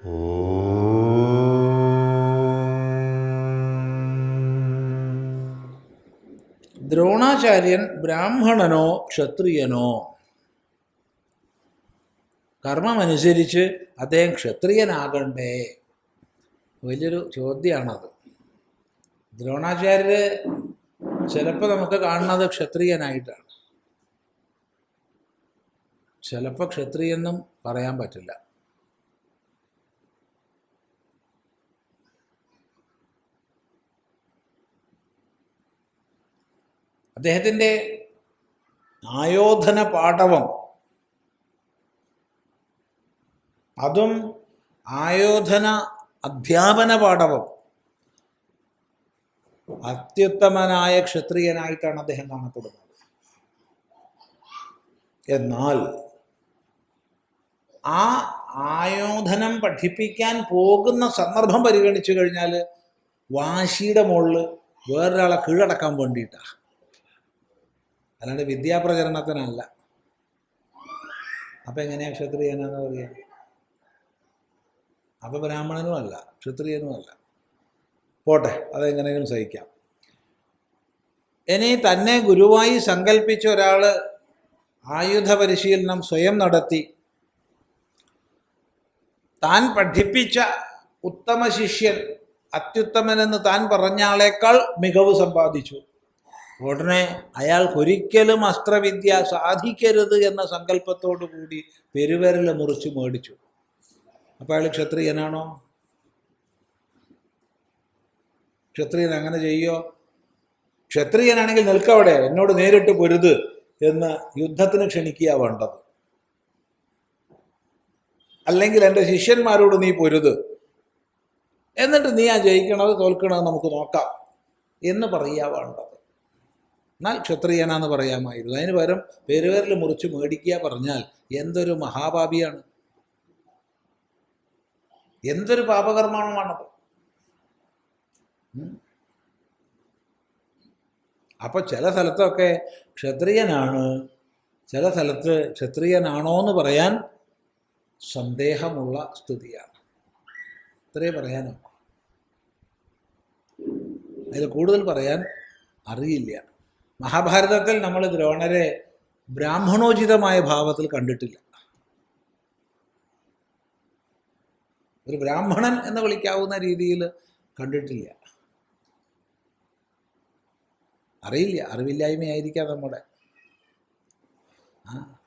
ദ്രോണാചാര്യൻ ബ്രാഹ്മണനോ ക്ഷത്രിയനോ? കർമ്മമനുസരിച്ച് അദ്ദേഹം ക്ഷത്രിയനാകണ്ടേ? വലിയൊരു ചോദ്യമാണത്. ദ്രോണാചാര്യര് ചിലപ്പോൾ നമുക്ക് കാണുന്നത് ക്ഷത്രിയനായിട്ടാണ്. ചിലപ്പോൾ ക്ഷത്രിയെന്നും പറയാൻ പറ്റില്ല. അദ്ദേഹത്തിന്റെ ആയോധന പാഠവം. അതും ആയോധന അധ്യാപന പാഠവം. അത്യുത്തമനായ ക്ഷത്രിയനായിട്ടാണ് അദ്ദേഹം കാണപ്പെടുന്നത്. എന്നാൽ ആ ആയോധനം പഠിപ്പിക്കാൻ പോകുന്ന സന്ദർഭം പരിഗണിച്ചു കഴിഞ്ഞാൽ വാശിയുടെ മുകളിൽ വേറൊരാളെ കീഴടക്കാൻ വേണ്ടിയിട്ടാണ് അല്ലാണ്ട് വിദ്യാപ്രചരണത്തിനല്ല. അപ്പം എങ്ങനെയാണ് ക്ഷത്രിയനെന്ന് പറയുക? അപ്പം ബ്രാഹ്മണനും അല്ല ക്ഷത്രിയനും അല്ല. പോട്ടെ അതെങ്ങനെയും സഹിക്കാം. ഇനി തന്നെ ഗുരുവായി സങ്കല്പിച്ച ഒരാൾ ആയുധ പരിശീലനം സ്വയം നടത്തി. താൻ പഠിപ്പിച്ച ഉത്തമ ശിഷ്യൻ അത്യുത്തമനെന്ന് താൻ പറഞ്ഞ ആളേക്കാൾ മികവ് സമ്പാദിച്ചു. ഉടനെ അയാൾക്കൊരിക്കലും അസ്ത്രവിദ്യ സാധിക്കരുത് എന്ന സങ്കല്പത്തോടു കൂടി പെരുവിരൽ മുറിച്ച് മേടിച്ചു. അപ്പോൾ അയാൾ ക്ഷത്രിയനാണോ? ക്ഷത്രിയൻ അങ്ങനെ ചെയ്യോ? ക്ഷത്രിയനാണെങ്കിൽ നിൽക്കവിടെ എന്നോട് നേരിട്ട് പൊരുത് എന്ന് യുദ്ധത്തിന് ക്ഷണിക്കുക വേണ്ടത്. അല്ലെങ്കിൽ എന്റെ ശിഷ്യന്മാരോട് നീ പൊരുത്. എന്നിട്ട് നീ ആ ജയിക്കണത് തോൽക്കണത് നമുക്ക് നോക്കാം എന്ന് പറയുക വേണ്ടത്. എന്നാൽ ക്ഷത്രിയനാന്ന് പറയാമായിരുന്നു. അതിന് പകരം പെരുവരിൽ മുറിച്ച് മേടിക്കുക പറഞ്ഞാൽ എന്തൊരു മഹാപാപിയാണ്? എന്തൊരു പാപകർമ്മമാണത് ഉം. അപ്പൊ ചില സ്ഥലത്തൊക്കെ ക്ഷത്രിയനാണ് ചില സ്ഥലത്ത് ക്ഷത്രിയനാണോ എന്ന് പറയാൻ സന്ദേഹമുള്ള സ്ഥിതിയാണ്. ഇത്രയേ പറയാനോ അതിൽ കൂടുതൽ പറയാൻ അറിയില്ല. മഹാഭാരതത്തിൽ നമ്മൾ ദ്രോണരെ ബ്രാഹ്മണോചിതമായ ഭാവത്തിൽ കണ്ടിട്ടില്ല. ഒരു ബ്രാഹ്മണൻ എന്ന് വിളിക്കാവുന്ന രീതിയിൽ കണ്ടിട്ടില്ല. അറിയില്ല അറിവില്ലായ്മയായിരിക്കാം നമ്മുടെ. ആ